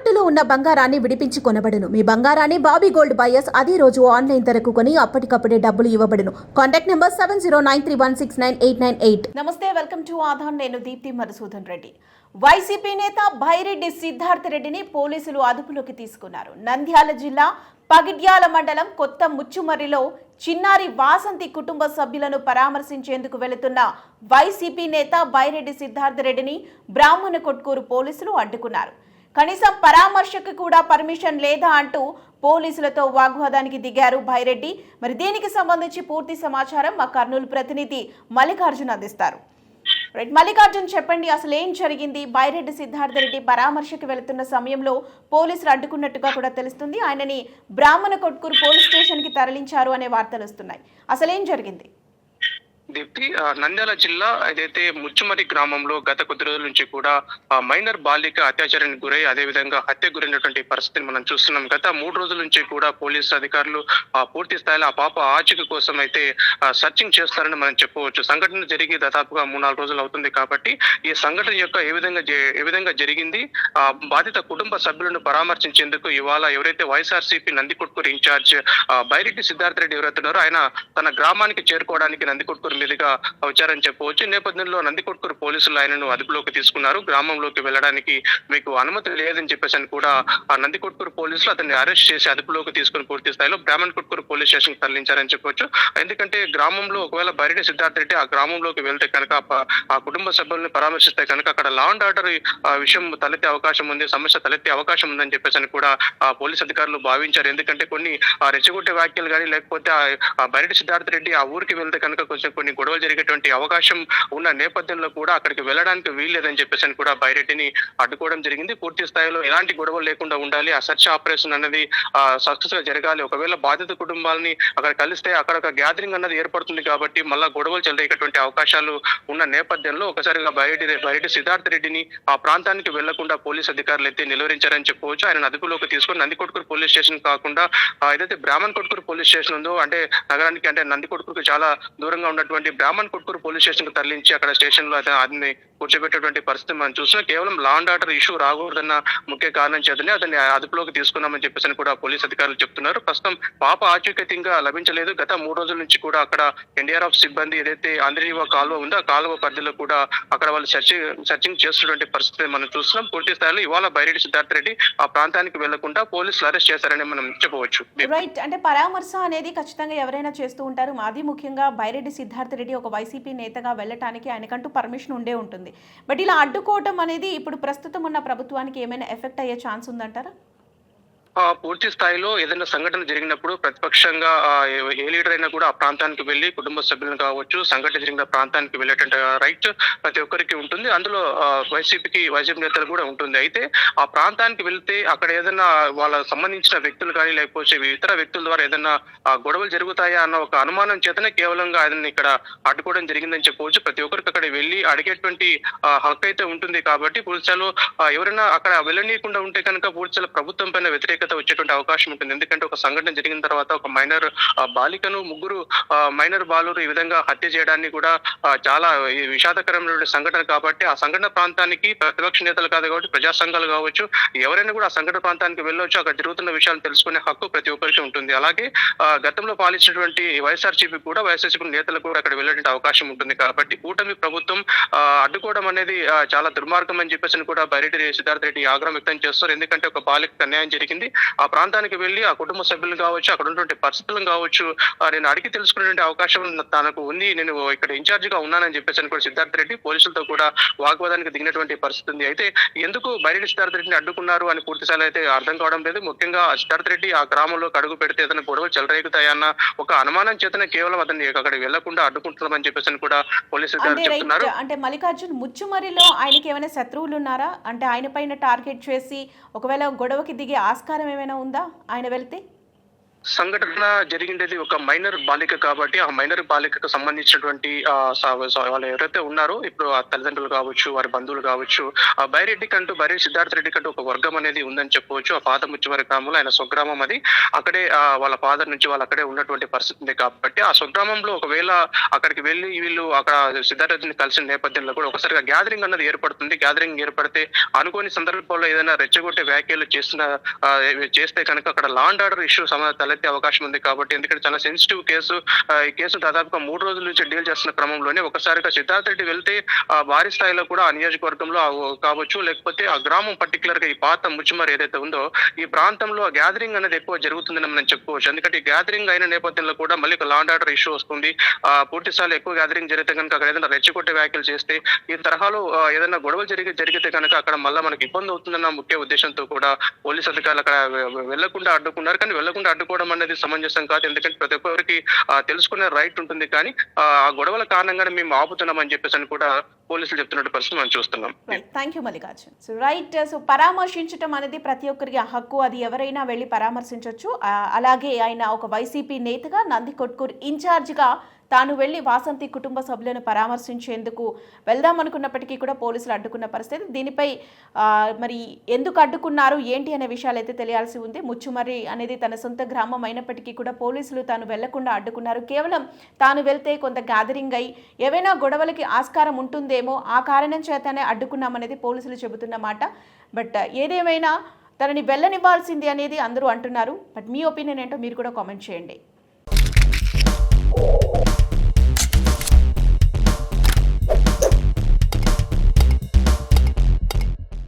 తాకట్టులో ఉన్న బంగారాన్ని విడిపించి కొనబడును. మీ బంగారాన్ని బాబీ గోల్డ్ బయర్స్ అదే రోజు ఆన్లైన్ ధరకు కొని అప్పటికప్పుడే డబ్బులు ఇవ్వబడును. Contact number seven zero nine three one six nine eight nine eight. నమస్తే వెల్కమ్ టు ఆధార్. నేను దీప్తి మధుసూదన్ రెడ్డి. వైసీపీ నేత భైరెడ్డి సిద్ధార్థ రెడ్డిని పోలీసులు అదుపులోకి తీసుకున్నారు. నంద్యాల జిల్లా పగిడ్యాల మండలం కొత్త ముచ్చుమర్రిలో చిన్నారి వాసంతి కుటుంబ సభ్యులను పరామర్శించేందుకు వెళుతున్న వైసీపీ నేత బైరెడ్డి సిద్ధార్థ రెడ్డిని బ్రాహ్మణ కొట్కూరు పోలీసులు అడ్డుకున్నారు. కనీసం పరామర్శకు కూడా పర్మిషన్ లేదా అంటూ పోలీసులతో వాగ్వాదానికి దిగారు భైరెడ్డి. మరి దీనికి సంబంధించి పూర్తి సమాచారం మా కర్నూలు ప్రతినిధి మల్లికార్జున్ అందిస్తారు. రైట్ మల్లికార్జున్ చెప్పండి అసలు ఏం జరిగింది? బైరెడ్డి సిద్ధార్థ రెడ్డి పరామర్శకు వెళుతున్న సమయంలో పోలీసులు అడ్డుకున్నట్టుగా కూడా తెలుస్తుంది. ఆయనని బ్రాహ్మణ కొట్కూరు పోలీస్ స్టేషన్కి తరలించారు అనే వార్తలు వస్తున్నాయి. అసలు ఏం జరిగింది? దీప్తి నంద్యాల జిల్లా ఏదైతే ముచ్చుమరి గ్రామంలో గత కొద్ది రోజుల నుంచి కూడా మైనర్ బాలిక అత్యాచారానికి గురై అదే విధంగా హత్య గురైనటువంటి పరిస్థితిని మనం చూస్తున్నాం. గత మూడు రోజుల నుంచి కూడా పోలీసు అధికారులు ఆ, పూర్తి స్థాయిలో ఆ పాప ఆచూకీ కోసం అయితే సర్చింగ్ చేస్తారని మనం చెప్పవచ్చు సంఘటన జరిగి దాదాపుగా మూడు నాలుగు రోజులు అవుతుంది కాబట్టి ఈ సంఘటన యొక్క ఏ విధంగా ఏ విధంగా జరిగింది ఆ బాధిత కుటుంబ సభ్యులను పరామర్శించేందుకు ఇవాళ ఎవరైతే వైఎస్ఆర్సీపీ నందికొట్కూరు ఇన్ఛార్జ్ బైరెడ్డి సిద్ధార్థ రెడ్డి ఎవరైతున్నారో ఆయన తన గ్రామానికి చేరుకోవడానికి నందికొట్కూరు ఎమ్మెల్యేగా వచ్చారని చెప్పవచ్చు. ఈ నేపథ్యంలో నందికొట్కూరు పోలీసులు ఆయనను అదుపులోకి తీసుకున్నారు. గ్రామంలోకి వెళ్ళడానికి మీకు అనుమతి లేదని చెప్పేసి అని కూడా ఆ నందికొట్కూరు పోలీసులు అతన్ని అరెస్ట్ చేసి అదుపులోకి తీసుకుని పూర్తి స్థాయిలో బ్రాహ్మణ్ కొట్కూరు పోలీస్ స్టేషన్ తరలించారని చెప్పొచ్చు. ఎందుకంటే గ్రామంలో ఒకవేళ బయట సిద్ధార్థ రెడ్డి ఆ గ్రామంలోకి వెళ్తే కనుక ఆ కుటుంబ సభ్యుల్ని పరామర్శిస్తే కనుక అక్కడ లా అండ్ ఆర్డర్ విషయం తలెత్తే అవకాశం ఉంది సమస్య తలెత్తే అవకాశం ఉందని చెప్పేసి అని కూడా ఆ పోలీస్ అధికారులు భావించారు. ఎందుకంటే కొన్ని ఆ రెచ్చగొట్టే వ్యాఖ్యలు కానీ లేకపోతే ఆ- బయట సిద్ధార్థ రెడ్డి ఆ ఊరికి వెళ్తే కనుక కొంచెం కొన్ని గొడవలు జరిగేటువంటి అవకాశం ఉన్న నేపథ్యంలో కూడా అక్కడికి వెళ్ళడానికి వీల్లేదని చెప్పేసి అని కూడా బైరెడ్డిని అడ్డుకోవడం జరిగింది. పూర్తి స్థాయిలో ఎలాంటి గొడవలు లేకుండా ఉండాలి ఆ సర్చ్ ఆపరేషన్ అన్నది సక్సెస్గా జరగాలి. ఒకవేళ బాధిత కుటుంబాలని అక్కడ కలిస్తే అక్కడ ఒక గ్యాదరింగ్ అన్నది ఏర్పడుతుంది కాబట్టి మళ్ళా గొడవలు చెలరేటటువంటి అవకాశాలు ఉన్న నేపథ్యంలో ఒకసారిగా బైరెడ్డి బైరెడ్డి సిద్ధార్థ రెడ్డిని ఆ ప్రాంతానికి వెళ్ళకుండా పోలీస్ అధికారులు అయితే నిలువరించారని చెప్పవచ్చు. ఆయన అదుపులోకి తీసుకొని నందికొట్కూరు పోలీస్ స్టేషన్ కాకుండా ఏదైతే బ్రాహ్మణ్ కొట్కూరు పోలీస్ స్టేషన్ ఉందో అంటే నగరానికి అంటే నందికొట్కూరుకు చాలా దూరంగా ఉన్నటువంటి బ్రాహ్మణ్ కొట్కూరు పోలీస్ స్టేషన్కు తరలించి అక్కడ స్టేషన్లో అతను అతన్ని కూర్చోబెట్టేటువంటి పరిస్థితి మనం చూసినా కేవలం లా అండ్ ఆర్డర్ ఇష్యూ రాకూడదన్న ముఖ్య కారణం చేతనే అతన్ని అదుపులోకి తీసుకున్నామని చెప్పేసి అని కూడా పోలీస్ అధికారులు చెప్తున్నారు. ప్రస్తుతం పాప ఆచూకత ఇంకా లభించలేదు. గత మూడు రోజుల నుంచి కూడా అక్కడ ఎన్డీఆర్ఎఫ్ సిబ్బంది ఏదైతే ఆంధ్రీవ కాలువ ఉందో ఆ కాలువ పరిధిలో కూడా అక్కడ వాళ్ళు సెర్చింగ్ సెర్చింగ్ చేస్తున్నటువంటి పరిస్థితి మనం చూస్తున్నాం. పూర్తి స్థాయిలో ఇవాళ బైరెడ్డి సిద్ధార్థ రెడ్డి ఆ ప్రాంతానికి వెళ్ళకుండా పోలీసులు అరెస్ట్ చేశారని మనం చెప్పవచ్చు. రైట్ అంటే పరామర్శ అనేది ఖచ్చితంగా ఎవరైనా చేస్తూ ఉంటారు. మాది ముఖ్యంగా బైరెడ్డి సిద్ధార్థ రెడ్డి ఒక వైసీపీ నేతగా వెళ్ళటానికి ఆయనకంటూ పర్మిషన్ ఉండే ఉంటుంది. బట్ ఇలా అడ్డుకోవటం అనేది ఇప్పుడు ప్రస్తుతం ఉన్న ప్రభుత్వానికి ఏమైనా ఎఫెక్ట్ అయ్యే ఛాన్స్ ఉందంటారా? పూర్తి స్థాయిలో ఏదైనా సంఘటన జరిగినప్పుడు ప్రతిపక్షంగా ఏ- లీడర్ అయినా కూడా ఆ ప్రాంతానికి వెళ్ళి కుటుంబ సభ్యులను కావచ్చు సంఘటన జరిగిన ప్రాంతానికి వెళ్ళేటువంటి రైట్ ప్రతి ఒక్కరికి ఉంటుంది. అందులో వైసీపీకి వైసీపీ నేతలు కూడా ఉంటుంది. అయితే ఆ ప్రాంతానికి వెళ్తే అక్కడ ఏదైనా వాళ్ళ సంబంధించిన వ్యక్తులు కానీ లేకపోతే ఇతర వ్యక్తుల ద్వారా ఏదైనా గొడవలు జరుగుతాయా అన్న ఒక అనుమానం చేతనే కేవలంగా ఆయన ఇక్కడ అడ్డుకోవడం జరిగిందని చెప్పవచ్చు. ప్రతి ఒక్కరికి అక్కడ వెళ్ళి అడిగేటువంటి హక్కు అయితే ఉంటుంది. కాబట్టి పూర్తిస్థాయిలో ఎవరైనా అక్కడ వెళ్ళనీయకుండా ఉంటే కనుక పూర్తిస్థాయిలో ప్రభుత్వం పైన వ్యతిరేక వ్యతిరేకత వచ్చేటువంటి అవకాశం ఉంటుంది. ఎందుకంటే ఒక సంఘటన జరిగిన తర్వాత ఒక మైనర్ బాలికను ముగ్గురు మైనర్ బాలురు ఈ విధంగా హత్య చేయడాన్ని కూడా చాలా ఈ విషాదకరమైన సంఘటన కాబట్టి ఆ సంఘటన ప్రాంతానికి ప్రతిపక్ష నేతలు కాదు కాబట్టి ప్రజా సంఘాలు కావచ్చు ఎవరైనా కూడా ఆ సంఘటన ప్రాంతానికి వెళ్ళొచ్చు. అక్కడ జరుగుతున్న విషయాలు తెలుసుకునే హక్కు ప్రతి ఒక్కరికి ఉంటుంది. అలాగే గతంలో పాలించినటువంటి వైఎస్ఆర్సీపీ కూడా వైఎస్ఆర్సీపీ నేతలు కూడా అక్కడ వెళ్ళేటువంటి అవకాశం ఉంటుంది కాబట్టి కూటమి ప్రభుత్వం అడ్డుకోవడం అనేది చాలా దుర్మార్గం అని చెప్పేసి కూడా బైరెడ్డి సిద్ధార్థ రెడ్డి ఆగ్రహం వ్యక్తం చేస్తారు. ఎందుకంటే ఒక బాలిక అన్యాయం జరిగింది. ఆ ప్రాంతానికి వెళ్ళి ఆ కుటుంబ సభ్యులు కావచ్చు అక్కడ ఉన్నటువంటి పరిస్థితులను కావచ్చు నేను అడిగి తెలుసుకునే అవకాశం తనకు ఉంది. నేను ఇక్కడ ఇన్ఛార్జ్గా ఉన్నానని చెప్పేసి అని కూడా సిద్ధార్థ రెడ్డి పోలీసులతో కూడా వాగ్వాదానికి దిగినటువంటి పరిస్థితి ఉంది. అయితే ఎందుకు బైరెడ్డి సిద్ధార్థ రెడ్డిని అడ్డుకున్నారు అని పూర్తి స్థాయిలో అయితే అర్థం కావడం లేదు. ముఖ్యంగా సిద్ధార్థ రెడ్డి ఆ గ్రామంలోకి అడుగు పెడితే ఏదైనా గొడవలు చెలరేగుతాయన్న ఒక అనుమానం చేతనే కేవలం అతన్ని అక్కడికి వెళ్ళకుండా అడ్డుకుంటున్నామని చెప్పేసి కూడా పోలీసు చెప్తున్నారు. అంటే మల్లికార్జున్ ముచ్చుమరిలో ఆయనకి ఏమైనా శత్రువులు ఉన్నారా? అంటే ఆయన పైన టార్గెట్ చేసి ఒకవేళ గొడవకి దిగే ఆస్కారం ఏమైనా ఉందా? ఆయన వెళ్తే సంఘటన జరిగిండేది ఒక మైనర్ బాలిక కాబట్టి ఆ మైనర్ బాలికకు సంబంధించినటువంటి వాళ్ళు ఎవరైతే ఉన్నారో ఇప్పుడు ఆ తల్లిదండ్రులు కావచ్చు వారి బంధువులు కావచ్చు ఆ బైరెడ్డి కంటూ బైరె సిద్ధార్థ రెడ్డి కంటూ ఒక వర్గం అనేది ఉందని చెప్పవచ్చు. ఆ పాత ముచ్చివారి గ్రామంలో ఆయన స్వగ్రామం అది. అక్కడే ఆ, వాళ్ళ ఫాదర్ నుంచి వాళ్ళు అక్కడే ఉన్నటువంటి పరిస్థితి ఉంది కాబట్టి ఆ స్వగ్రామంలో ఒకవేళ అక్కడికి వెళ్ళి వీళ్ళు అక్కడ సిద్ధార్థ రెడ్డిని కలిసిన నేపథ్యంలో కూడా ఒకసారిగా గ్యాదరింగ్ అన్నది ఏర్పడుతుంది. గ్యాదరింగ్ ఏర్పడితే అనుకోని సందర్భంలో ఏదైనా రెచ్చగొట్టే వ్యాఖ్యలు చేసిన చేస్తే కనుక అక్కడ లాండ్ ఆర్డర్ ఇష్యూ సమ తలెత్తే అవకాశం ఉంది కాబట్టి ఎందుకంటే చాలా సెన్సిటివ్ కేసు ఈ కేసు దాదాపుగా మూడు రోజుల నుంచి డీల్ చేస్తున్న క్రమంలోనే ఒకసారిగా సిద్ధార్థ రెడ్డి వెళ్తే ఆ, భారీ స్థాయిలో కూడా ఆ నియోజకవర్గంలో కావచ్చు లేకపోతే ఆ గ్రామం పర్టికులర్గా ఈ పాత ముచ్చుమరి ఏదైతే ఉందో ఈ ప్రాంతంలో గ్యాదరింగ్ అనేది ఎక్కువ జరుగుతుందని మనం చెప్పుకోవచ్చు. ఎందుకంటే ఈ గ్యాదరింగ్ అయిన నేపథ్యంలో కూడా మళ్ళీ ఒక లాండ్ ఆర్డర్ ఇష్యూ వస్తుంది. ఆ పూర్తి స్థాయిలో ఎక్కువ గ్యాదరింగ్ జరిగితే కనుక అక్కడ ఏదైనా రెచ్చగొట్టే వ్యాఖ్యలు చేస్తే ఈ తరహాలో ఏదైనా గొడవలు జరిగి జరిగితే కనుక అక్కడ మళ్ళీ మనకి ఇబ్బంది అవుతుందన్న ముఖ్య ఉద్దేశంతో కూడా పోలీస్ అధికారులు అక్కడ వెళ్ళకుండా అడ్డుకున్నారు. కానీ వెళ్ళకుండా అడ్డుకోవడం అనేది సమంజసం కాదు. ఎందుకంటే ప్రతి ఒక్కరికి తెలుసుకునే రైట్ ఉంటుంది కానీ ఆ గొడవల కారణంగానే మేము ఆపుతున్నామని చెప్పేసి అని కూడా పోలీసులు చెప్తున్నట్టు పరిస్థితి మనం చూస్తున్నాం. Thank you Mallikarjun so right so పరామర్శించడం అనేది ప్రతి ఒక్కరికి హక్కు. అది ఎవరైనా వెళ్ళి పరామర్శించవచ్చు అలాగే ఆయన ఒక వైసీపీ నేతగా నంది కొట్కూరు ఇన్ఛార్జిగా తాను వెళ్ళి వాసంతి కుటుంబ సభ్యులను పరామర్శించేందుకు వెళ్దాం అనుకున్నప్పటికీ కూడా పోలీసులు అడ్డుకున్న పరిస్థితి. దీనిపై మరి ఎందుకు అడ్డుకున్నారు ఏంటి అనే విషయాలు అయితే తెలియాల్సి ఉంది. ముచ్చుమర్రి అనేది తన సొంత గ్రామం అయినప్పటికీ కూడా పోలీసులు తాను వెళ్ళకుండా అడ్డుకున్నారు. కేవలం తాను వెళ్తే కొంత గ్యాదరింగ్ అయి ఏవైనా గొడవలకి ఆస్కారం ఉంటుందేమో ఆ కారణం చేతనే అడ్డుకున్నామనేది పోలీసులు చెబుతున్న మాట. బట్ ఏదేమైనా తనని వెళ్ళనివ్వాల్సింది అనేది అందరూ అంటున్నారు. బట్ మీ ఒపీనియన్ ఏంటో మీరు కూడా కామెంట్ చేయండి.